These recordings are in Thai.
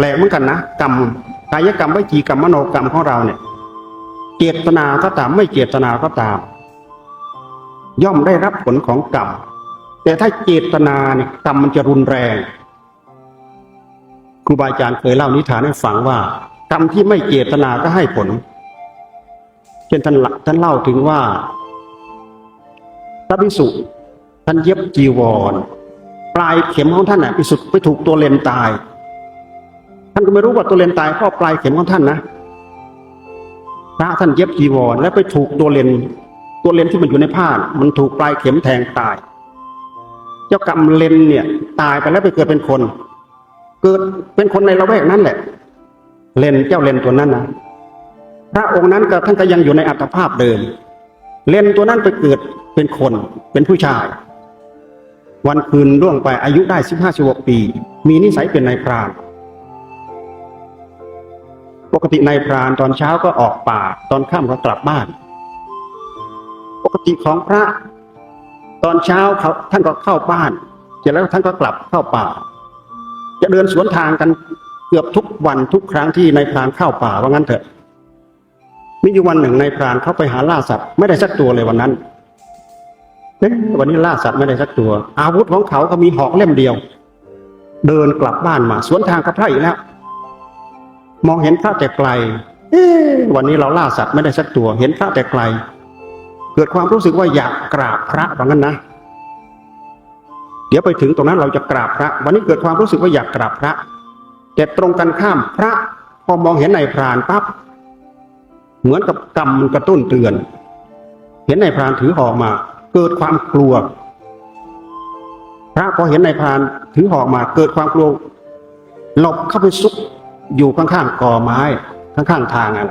แปลกเหมือนกันนะกรรมกายกรรมวิจีกรรมมโนกรรมของเราเนี่ย เจตนาก็ตามไม่เจตนาก็ตาม ย่อมได้รับผลของกรรมแต่ถ้าเจตนาเนี่ยกรรมมันจะรุนแรงครูบาอาจารย์เคยเล่านิทานให้ฟังว่า กรรมที่ไม่เจตนาก็ให้ผลเช่นท่านละท่านเล่าถึงว่าพระภิกษุท่านเย็บจีวร ปลายเข็มของท่านน่ะพิสุทธิ์ไปถูกตัวเลนตาย ท่านก็ไม่รู้ว่าตัวเลนตายเพราะปลายเข็มของท่านนะพระท่านเย็บจีวร แล้วไปถูกตัวเลนตัวเลนที่มันอยู่ในผ้ามันถูกปลายเข็มแทงตาย เจ้ากรรมเลนเนี่ย ตายไปแล้วไปเกิดเป็นคน เกิดเป็นคนในละแวกนั้นแหละ เลนเจ้าเลนตัวนั้นนะพระองค์นั้นก็ท่านก็ยังอยู่ในอัตภาพเดิม เลนตัวนั้นไปเกิดเป็นคนเป็นผู้ชาย วันคืนล่วงไปอายุได้สิบห้าสิบหกปี มีนิสัยเป็นนายพราน ปกตินายพรานตอนเช้าก็ออกป่า ตอนค่ำก็กลับบ้าน ปกติของพระ ตอนเช้าเขาท่านก็เข้าบ้านเสร็จแล้วท่านก็กลับเข้าป่า จะเดินสวนทางกันเกือบทุกวันทุกครั้งที่นายพรานเข้าป่าว่างั้นเถอะมีอยู่วันหนึ่งนายพรานเข้าไปหาล่าสัตว์ไม่ได้สักตัวเลยวันนั้นเอ๊ะวันนี้ล่าสัตว์ไม่ได้สักตัว อาวุธของเขาก็มีหอกเล่มเดียว เดินกลับบ้านมา สวนทางกับพระอีกแล้ว มองเห็นพระแต่ไกลวันนี้เราล่าสัตว์ไม่ได้สักตัว เห็นพระแต่ไกล เกิดความรู้สึกว่าอยากกราบพระว่างั้นนะ เดี๋ยวไปถึงตรงนั้นเราจะกราบพระ วันนี้เกิดความรู้สึกว่าอยากกราบพระ แต่ตรงกันข้ามพระ พอมองเห็นนายพรานปั๊บเหมือนกับกรรมกระตุ้นเตือน เห็นนายพรานถือหอกมา เกิดความกลัว พระพอเห็นนายพรานถือหอกมา เกิดความกลัวหลบเข้าไปซุก อยู่ข้างๆกอไม้ข้างๆทางอะ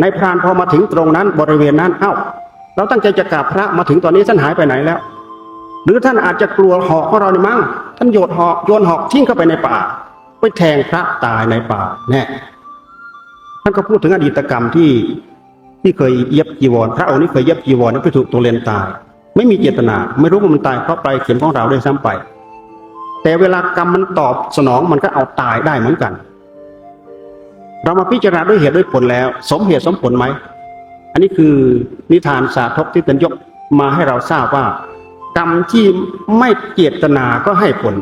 นายพรานพอมาถึงตรงนั้นบริเวณนั้น เอ้า เราตั้งใจจะกราบพระมาถึงตอนนี้ท่านหายไปไหนแล้ว หรือท่านอาจจะกลัวหอกของเรานี่มั้งท่านโยนหอกโยนหอกทิ้งเข้าไปในป่า ไปแทงพระตายในป่าแน่ท่านก็พูดถึงอดีตกรรมที่ที่เคยเย็บจีวร พระองค์นี้เคยเย็บจีวรแล้วไปถูกตัวเลนตาย ไม่มีเจตนา ไม่รู้ว่ามันตายเพราะปลายเข็มของเราได้ซ้ำไป แต่เวลากรรมมันตอบสนองมันก็เอาตายได้เหมือนกัน เรามาพิจารณาด้วยเหตุด้วยผลแล้ว สมเหตุสมผลไหม อันนี้คือนิทานสาธกที่ตนยกมาให้เราทราบว่า กรรมที่ไม่เจตนาก็ให้ผล